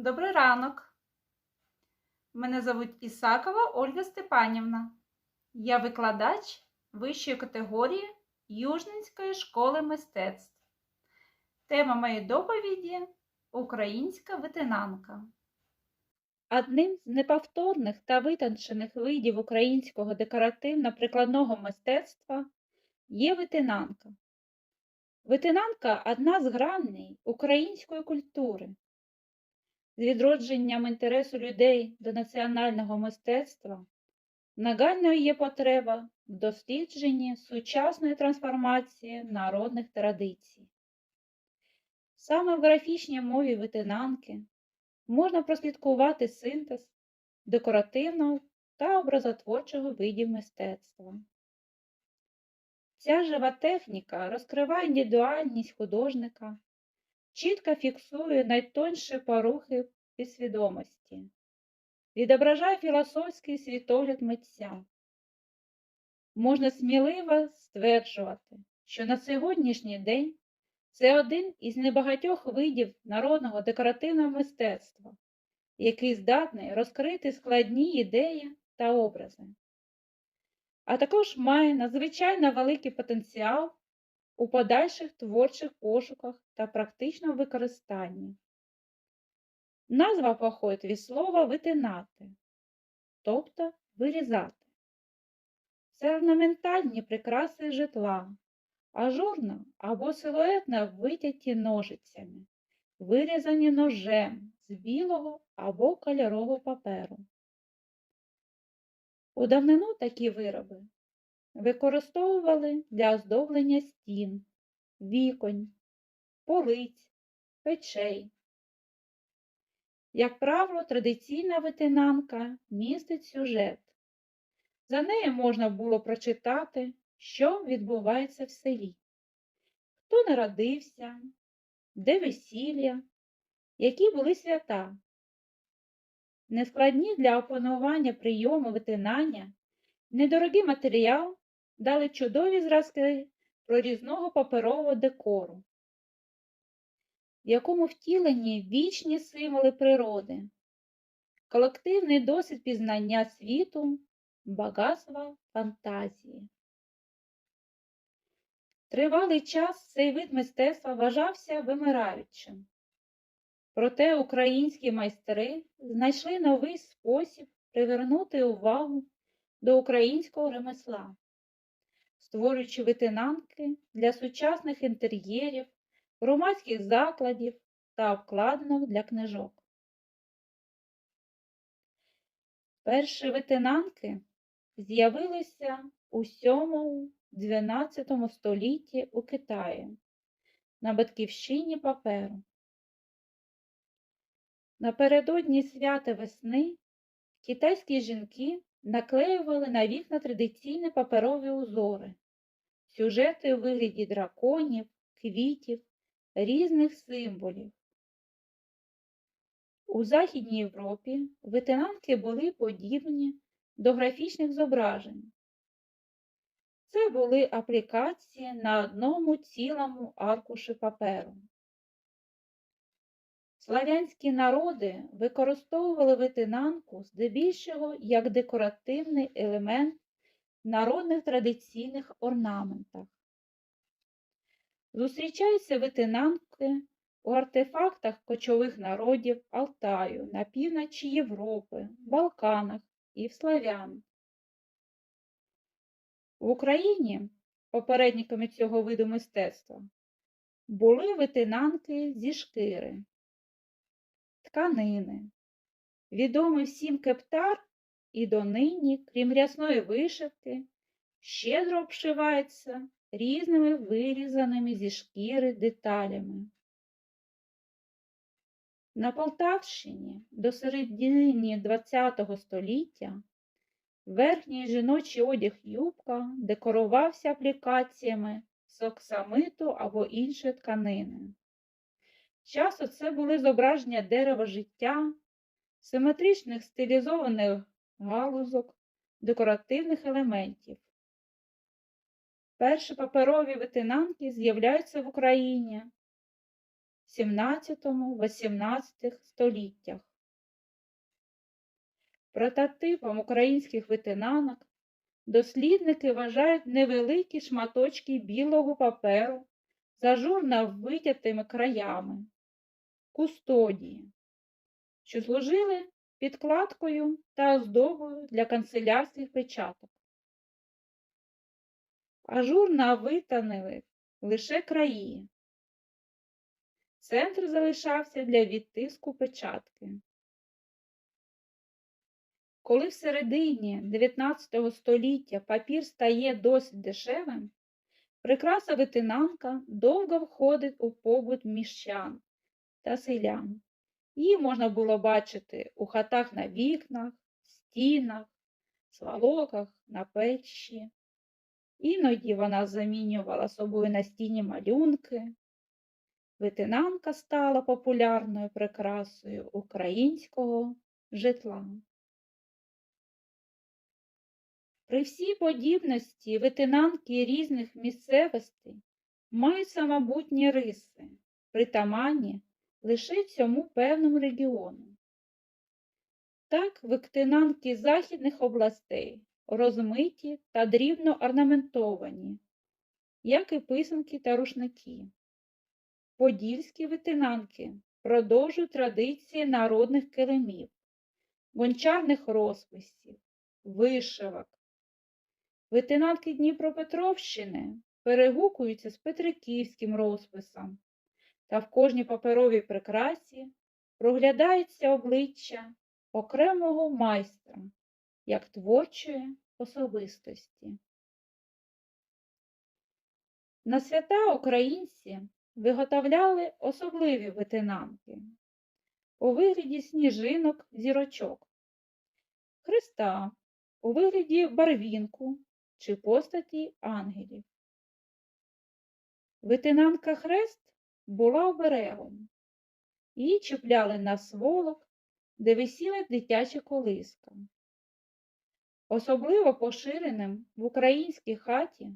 Добрий ранок. Мене звуть Ісакова Ольга Степанівна. Я викладач вищої категорії Южненської школи мистецтв. Тема моєї доповіді Українська ветенанка. Одним з неповторних та витончених видів українського декоративно-прикладного мистецтва є ветенанка. Ветенанка одна з граней української культури. З відродженням інтересу людей до національного мистецтва нагальною є потреба в дослідженні сучасної трансформації народних традицій. Саме в графічній мові ветенанки можна прослідкувати синтез декоративного та образотворчого видів мистецтва. Ця жива техніка розкриває індивідуальність художника, чітко фіксує найтонші порухи підсвідомості, відображає філософський світогляд митця. Можна сміливо стверджувати, що на сьогоднішній день це один із небагатьох видів народного декоративного мистецтва, який здатний розкрити складні ідеї та образи, а також має надзвичайно великий потенціал у подальших творчих пошуках та практичному використанні. Назва походить від слова витинати, тобто вирізати. Це орнаментальні прикраси житла, ажурно або силуетно витяті ножицями, вирізані ножем з білого або кольорового паперу. У давнину такі вироби використовували для оздоблення стін, віконь, полиць, печей. Як правило, традиційна витинанка містить сюжет. За нею можна було прочитати, що відбувається в селі, хто народився, де весілля, які були свята. Нескладні для опанування прийому витинання, недорогий матеріал дали чудові зразки прорізного паперового декору, в якому втілені вічні символи природи, колективний досвід пізнання світу, багатства фантазії. Тривалий час цей вид мистецтва вважався вимираючим. Проте українські майстри знайшли новий спосіб привернути увагу до українського ремесла, створюючи витинанки для сучасних інтер'єрів, громадських закладів та обкладинок для книжок. Перші витинанки з'явилися у 7-12 столітті у Китаї на батьківщині паперу. Напередодні свята весни китайські жінки наклеювали на вікна традиційні паперові узори, сюжети у вигляді драконів, квітів, різних символів. У Західній Європі витинанки були подібні до графічних зображень. Це були аплікації на одному цілому аркуші паперу. Славянські народи використовували витинанку здебільшого як декоративний елемент в народних традиційних орнаментах. Зустрічаються витинанки у артефактах кочових народів Алтаю, на півночі Європи, Балканах і в славян. В Україні попередниками цього виду мистецтва були витинанки зі шкіри, тканини. Відомий всім кептар і донині, крім рясної вишивки, щедро обшивається різними вирізаними зі шкіри деталями. На Полтавщині до середини ХХ століття верхній жіночий одяг юбка декорувався аплікаціями з оксамиту або іншої тканини. Часто це були зображення дерева життя, симетричних стилізованих галузок, декоративних елементів. Перші паперові витинанки з'являються в Україні 17-18 століттях. Прототипом українських витинанок дослідники вважають невеликі шматочки білого паперу з ажурно витятими краями, кустодії, що служили підкладкою та оздобою для канцелярських печаток. Ажурно витанили лише краї. Центр залишався для відтиску печатки. Коли в середині 19 століття папір стає досить дешевим, прикраса витинанка довго входить у побут міщан та селян. Її можна було бачити у хатах на вікнах, стінах, свалоках, на печі. Іноді вона замінювала собою настінні малюнки. Витинанка стала популярною прикрасою українського житла. При всій подібності витинанки різних місцевостей мають самобутні риси, притаманні лише цьому певному регіону. Так, витинанки західних областей розмиті та дрібно орнаментовані, як і писанки та рушники. Подільські витинанки продовжують традиції народних килимів, гончарних розписів, вишивок. Витинанки Дніпропетровщини перегукуються з петриківським розписом, та в кожній паперовій прикрасі проглядається обличчя окремого майстра, як творчої особистості. На свята українці виготовляли особливі витинанки у вигляді сніжинок зірочок, хреста у вигляді барвінку чи постаті ангелів. Витинанка хрест була оберегом. Її чіпляли на сволок, де висіла дитяча колиска. Особливо поширеним в українській хаті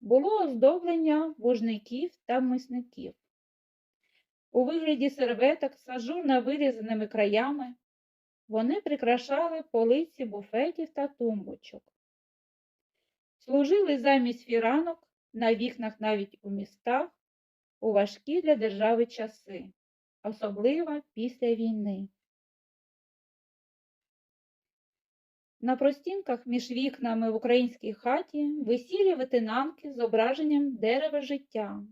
було оздоблення вожників та мисників. У вигляді серветок з ажурно вирізаними краями вони прикрашали полиці буфетів та тумбочок. Служили замість фіранок на вікнах навіть у містах у важкі для держави часи, особливо після війни. На простінках між вікнами в українській хаті висіли витинанки з зображенням дерева життя.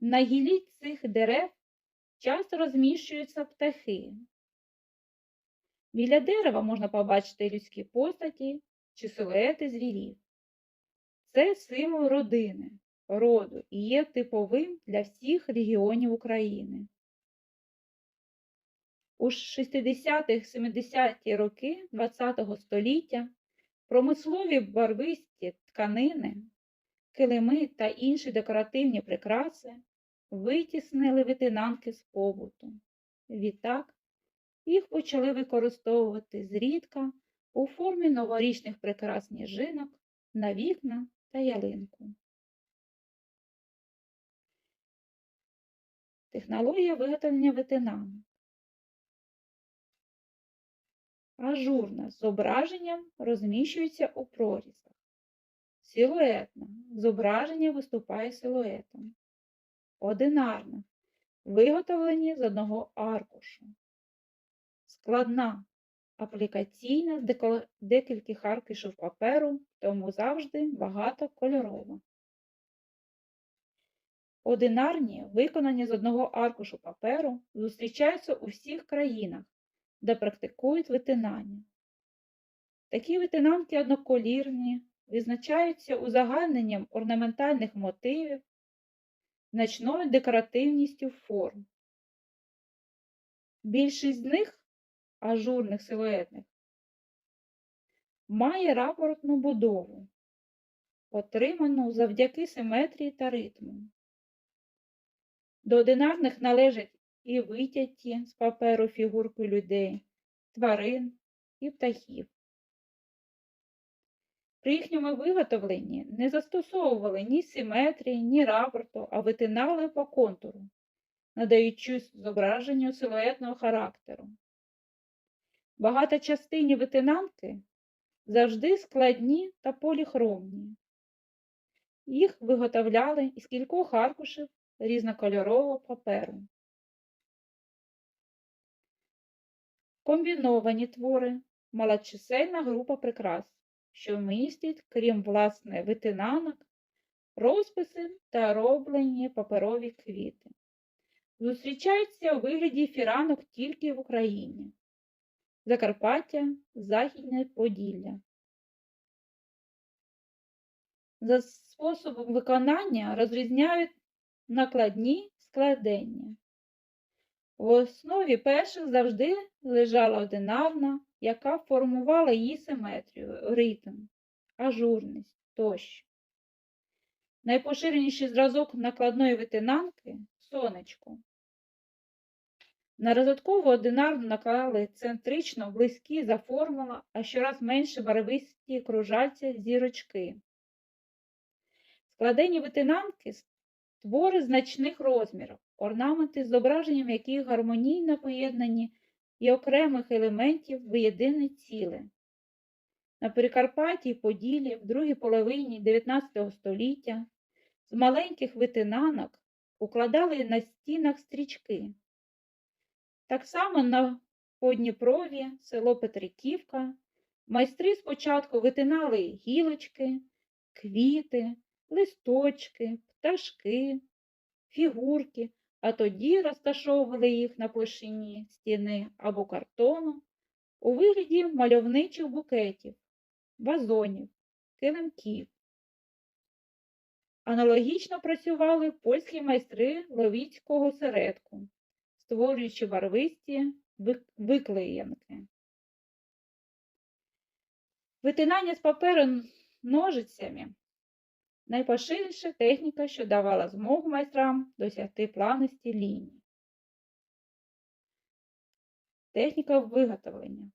На гілі цих дерев часто розміщуються птахи. Біля дерева можна побачити людські постаті чи силуети звірів. Це символ родини, роду і є типовим для всіх регіонів України. У 60-70-ті роки ХХ століття промислові барвисті тканини, килими та інші декоративні прикраси витіснили витинанки з побуту. Відтак їх почали використовувати зрідка у формі новорічних прикрас сніжинок на вікна та ялинку. Технологія виготовлення витинанок. Ажурна з зображенням розміщується у прорізах. Силуетна зображення виступає силуетом. Одинарна виготовлені з одного аркушу. Складна аплікаційна з декількох аркушів паперу, тому завжди багатокольорова. Одинарні, виконані з одного аркушу паперу, зустрічаються у всіх країнах, де практикують витинання. Такі витинанки одноколірні, відзначаються узагальненням орнаментальних мотивів, значною декоративністю форм. Більшість з них ажурних силуетних має рапортну будову, отриману завдяки симетрії та ритму. До одинарних належать і витяті з паперу фігурки людей, тварин і птахів. При їхньому виготовленні не застосовували ні симетрії, ні рапорту, а витинали по контуру, надаючи зображенню силуетного характеру. Багаточастинні витинанки завжди складні та поліхромні. Їх виготовляли із кількох аркушів різнокольорового паперу. Комбіновані твори малочисельна група прикрас, що містить, крім власне витинанок, розписи та роблені паперові квіти. Зустрічаються у вигляді фіранок тільки в Україні. Закарпаття, Західне Поділля. За способом виконання розрізняють накладні складення. В основі перших завжди лежала одинарна, яка формувала її симетрію, ритм, ажурність тощо. Найпоширеніший зразок накладної витинанки сонечко. На розвиткову одинарну наклали центрично близькі за формула, а щораз менше барвисті кружальця зірочки. Складені витинанки твори значних розмірів, орнаменти з зображенням яких гармонійно поєднані і окремих елементів в єдине ціле. На Прикарпатті Поділі в другій половині 19 століття з маленьких витинанок укладали на стінах стрічки. Так само на Подніпрові, село Петриківка, майстри спочатку витинали гілочки, квіти, листочки, пташки, фігурки, а тоді розташовували їх на площині стіни або картону у вигляді мальовничих букетів, вазонів, килимків. Аналогічно працювали польські майстри ловіцького середку, створюючи барвисті виклеєнки. Витинання з паперу ножицями найпоширеніша техніка, що давала змогу майстрам досягти плавності ліній. Техніка виготовлення.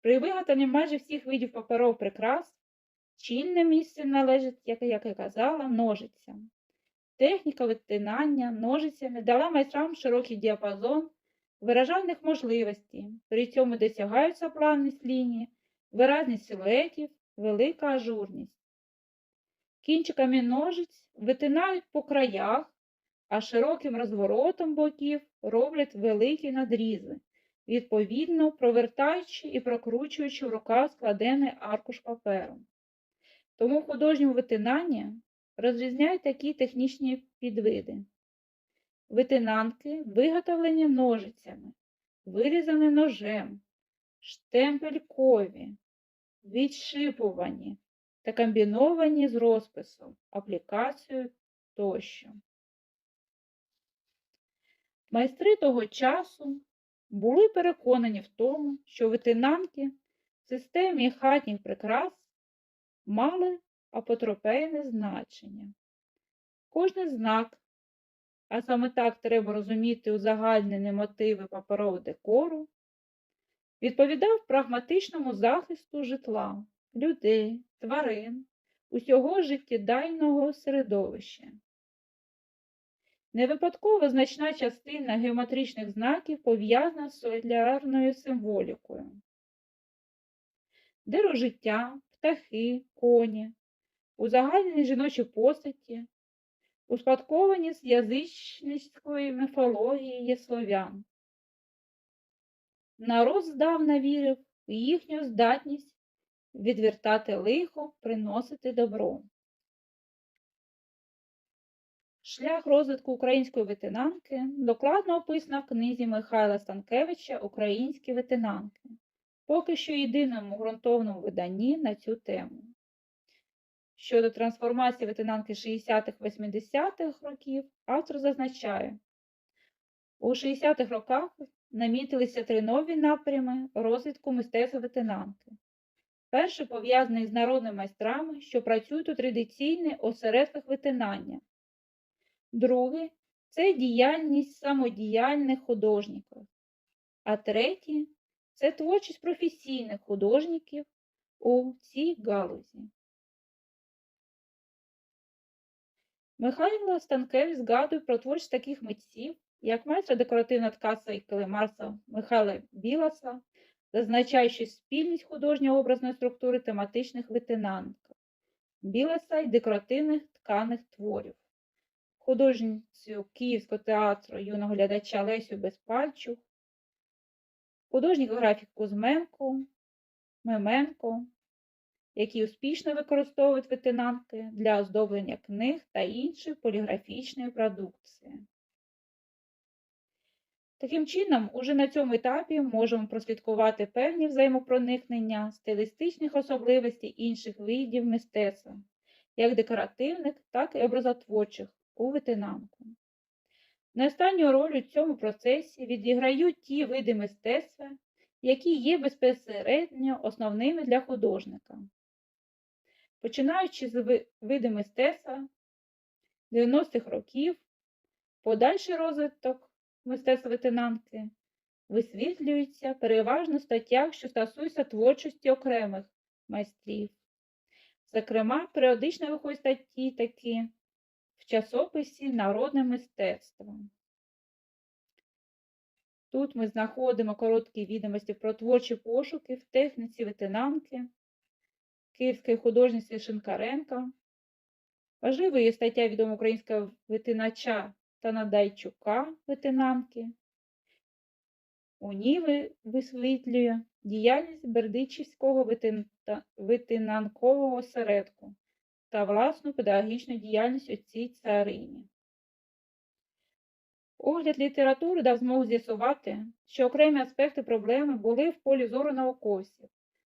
При виготовленні майже всіх видів паперових прикрас чільне місце належить, як я казала, ножицям. Техніка витинання ножицями дала майстрам широкий діапазон виражальних можливостей, при цьому досягаються плавність лінії, виразність силуетів, велика ажурність. Кінчиками ножиць витинають по краях, а широким розворотом боків роблять великі надрізи, відповідно провертаючи і прокручуючи в руках складений аркуш паперу. Тому в художньому витинанні розрізняють такі технічні підвиди. Витинанки виготовлені ножицями, вирізані ножем, штемпелькові, відшипувані та комбіновані з розписом, аплікацією тощо. Майстри того часу були переконані в тому, що витинанки в системі хатніх прикрас мали апотропейне значення. Кожний знак, а саме так треба розуміти узагальнені мотиви паперового декору, відповідав прагматичному захисту житла, людей, тварин, усього життєдайного середовища. Невипадково значна частина геометричних знаків пов'язана з солярною символікою. Дерево життя, птахи, коні, узагальнені жіночі постаті, успадковані з язичницької міфології є слов'ян. Народ здавна вірив у їхню здатність відвертати лихо, приносити добро. Шлях розвитку української ветенанки докладно описано в книзі Михайла Станкевича Українські ветенанки, поки що єдиному ґрунтовному виданні на цю тему. Щодо трансформації ветенанки 60-х-80-х років, автор зазначає, у 60-х роках намітилися три нові напрями розвитку мистецтва ветенанки перше пов'язаний з народними майстрами, що працюють у традиційних осередках витинання. Друге це діяльність самодіяльних художників. А третє це творчість професійних художників у цій галузі. Михайло Станкевич згадує про творчість таких митців, як майстра декоративна ткаса і Марса Михайла Біласа зазначаючи спільність художньо-образної структури тематичних витинанок, Біласа і декоративних тканих творів. Художницю Київського театру юного глядача Лесю Безпальчук, художніх графік Кузьменко, Меменко, які успішно використовують витинанки для оздоблення книг та іншої поліграфічної продукції. Таким чином, уже на цьому етапі можемо прослідкувати певні взаємопроникнення стилістичних особливостей інших видів мистецтва, як декоративних, так і образотворчих у витинанку. Не останню роль у цьому процесі відіграють ті види мистецтва, які є безпосередньо основними для художника. Починаючи з види мистецтва 90-х років, подальший розвиток мистецтва витинанки висвітлюється переважно в статтях, що стосуються творчості окремих майстрів. Зокрема, періодично виходять статті такі в часописі Народне мистецтво. Тут ми знаходимо короткі відомості про творчі пошуки в техніці витинанки, київської художниці Шинкаренка. Важливою є стаття відомого українського витинача та Надайчука витинанки. У ній висвітлює діяльність Бердичівського витинанкового осередку та власну педагогічну діяльність у цій царині. Огляд літератури дав змогу з'ясувати, що окремі аспекти проблеми були в полі зору науковців,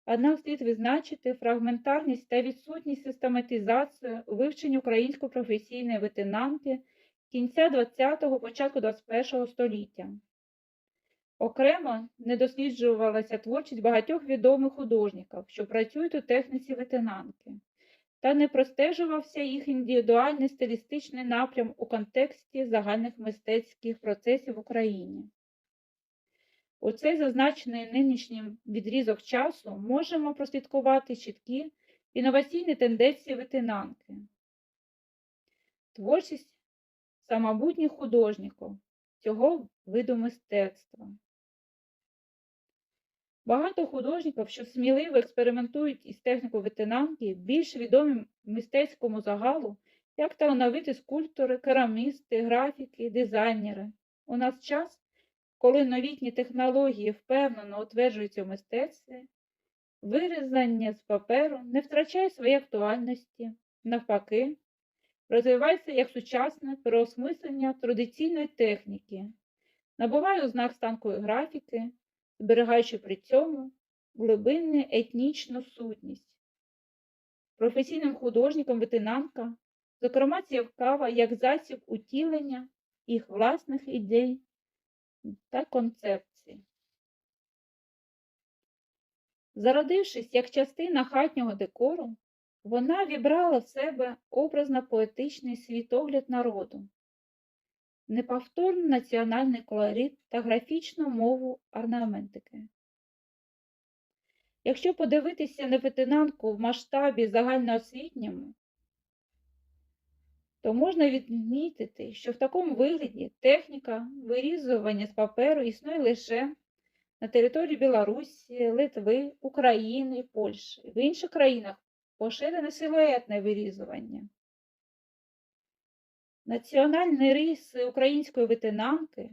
однак слід відзначити фрагментарність та відсутність систематизації у вивченні української професійної витинанки кінця ХХ початку ХХІ століття. Окремо не досліджувалася творчість багатьох відомих художників, що працюють у техніці витинанки та не простежувався їх індивідуальний стилістичний напрям у контексті загальних мистецьких процесів в Україні. У цей зазначений нинішнім відрізок часу можемо прослідкувати чіткі інноваційні тенденції витинанки, творчість самобутніх художників цього виду мистецтва. Багато художників, що сміливо експериментують із технікою витинанки, більш відомі мистецькому загалу, як талановиті скульптори, керамісти, графіки, дизайнери. У нас час, коли новітні технології впевнено утверджуються в мистецтві, вирізання з паперу не втрачає своєї актуальності, навпаки, розвивається як сучасне переосмислення традиційної техніки, набуває ознак станкової графіки зберігаючи при цьому глибинну етнічну сутність. Професійним художникам витинанка, зокрема, цікава як засіб утілення їх власних ідей та концепцій. Зародившись як частина хатнього декору, вона вібрала в себе образно-поетичний світогляд народу, неповторний національний колорит та графічну мову орнаментики. Якщо подивитися на ветенанку в масштабі загальноосвітньому, то можна відмітити, що в такому вигляді техніка вирізування з паперу існує лише на території Білорусі, Литви, України, Польщі. В інших країнах поширене силуетне вирізування. Національні риси української витинанки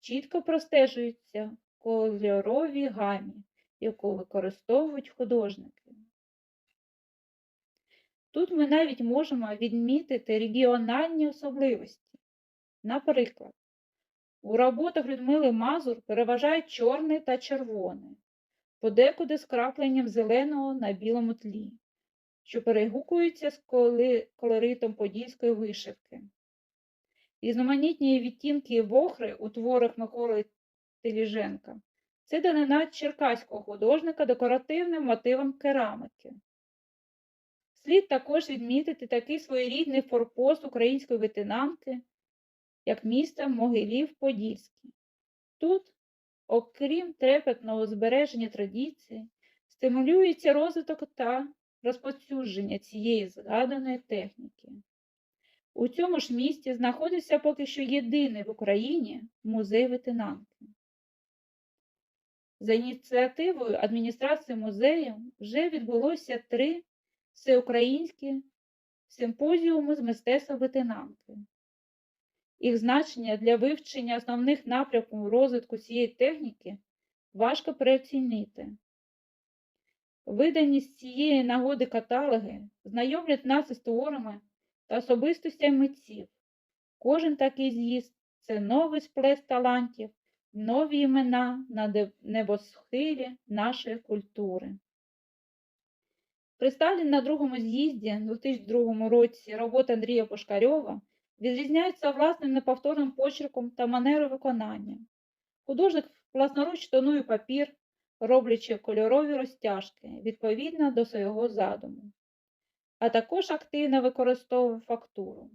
чітко простежуються в кольоровій гамі, яку використовують художники. Тут ми навіть можемо відмітити регіональні особливості. Наприклад, у роботах Людмили Мазур переважають чорне та червоне, подекуди з крапленням зеленого на білому тлі, що перегукуються з колоритом подільської вишивки. Різноманітні відтінки вохри у творах Миколи Теліженка це данина черкаського художника декоративним мотивом керамики. Слід також відмітити такий своєрідний форпост української витинанки, як місто Могилів Подільський. Тут, окрім трепетного збереження традиції, стимулюється розвиток та розповсюдження цієї згаданої техніки. У цьому ж місті знаходиться поки що єдиний в Україні музей ветенанки. За ініціативою адміністрації музею вже відбулося три всеукраїнські симпозіуми з мистецтва ветенанки. Їх значення для вивчення основних напрямків розвитку цієї техніки важко переоцінити. Видані з цієї нагоди каталоги знайомлять нас із творами та особистостями митців. Кожен такий з'їзд це новий сплеск талантів, нові імена на небосхилі нашої культури. Представлені на другому з'їзді у 2002 році роботи Андрія Пушкарьова відрізняються власним неповторним почерком та манерою виконання. Художник власноруч тонує папір, роблячи кольорові розтяжки відповідно до свого задуму, а також активно використовує фактуру.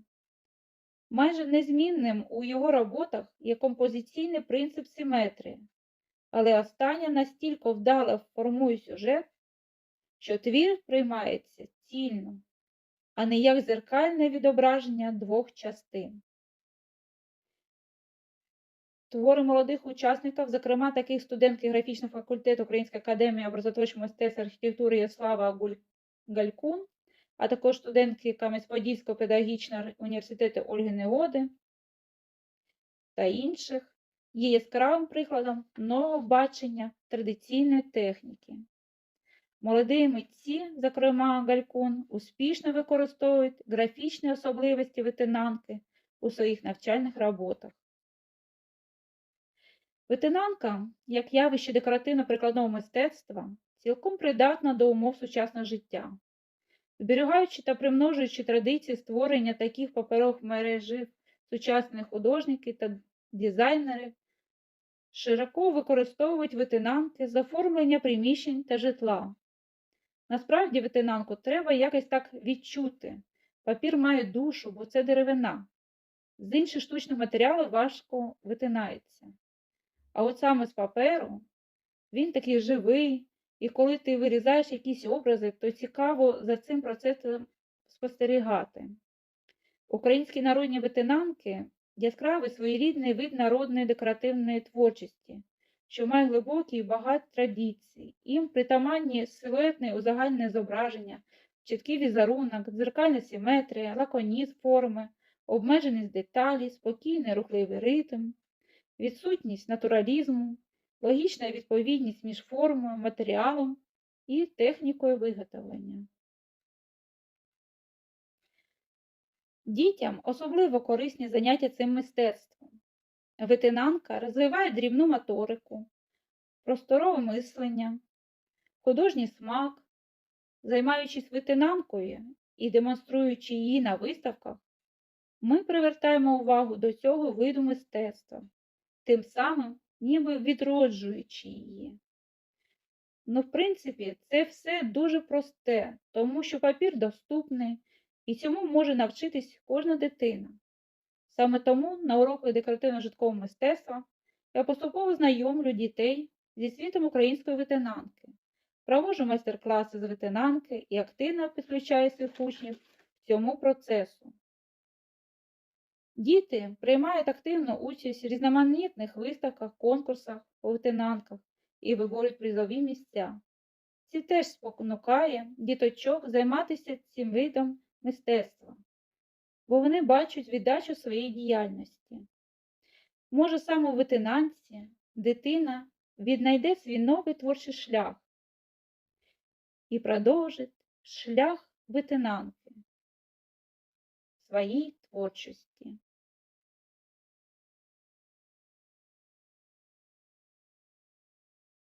Майже незмінним у його роботах є композиційний принцип симетрії, але остання настільки вдало формує сюжет, що твір приймається цільно, а не як зеркальне відображення двох частин. Твори молодих учасників, зокрема таких студентки графічного факультету Української академії образотворчого мистецтва архітектури Яслава Галькун, а також студентки Кам'янець-Подільського педагогічного університету Ольги Неоди та інших, є яскравим прикладом нового бачення традиційної техніки. Молоді митці, зокрема Галькун, успішно використовують графічні особливості ветенанки у своїх навчальних роботах. Ветенанка, як явище декоративно-прикладного мистецтва, цілком придатна до умов сучасного життя. Зберігаючи та примножуючи традиції створення таких паперових мережів сучасних художників та дизайнери, широко використовують ветенанки з оформлення приміщень та житла. Насправді ветенанку треба якось так відчути. Папір має душу, бо це деревина. З інших штучних матеріалів важко витинається. А от саме з паперу він такий живий, і коли ти вирізаєш якісь образи, то цікаво за цим процесом спостерігати. Українські народні ветенанки яскравий своєрідний вид народної декоративної творчості, що має глибокі і багаті традиції. Їм притаманні силуетне узагальне зображення, чіткий візерунок, дзеркальна симетрія, лаконізм форми, обмеженість деталі, спокійний рухливий ритм, відсутність натуралізму, логічна відповідність між формою, матеріалом і технікою виготовлення. Дітям особливо корисні заняття цим мистецтвом. Ветенанка розвиває дрібну моторику, просторове мислення, художній смак. Займаючись ветенанкою і демонструючи її на виставках, ми привертаємо увагу до цього виду мистецтва, тим самим ніби відроджуючи її. Ну, в принципі, це все дуже просте, тому що папір доступний і цьому може навчитись кожна дитина. Саме тому на уроках декоративно-житкового мистецтва я поступово знайомлю дітей зі світом української ветенанки, проводжу майстер-класи з ветенанки і активно підключаю своїх учнів в цьому процесу. Діти приймають активну участь в різноманітних виставках, конкурсах по ветенанках і виборють призові місця. Це теж спонукає діточок займатися цим видом мистецтва, бо вони бачать віддачу своєї діяльності. Може, саме у ветенанці дитина віднайде свій новий творчий шлях і продовжить шлях ветенанки в своїй творчості.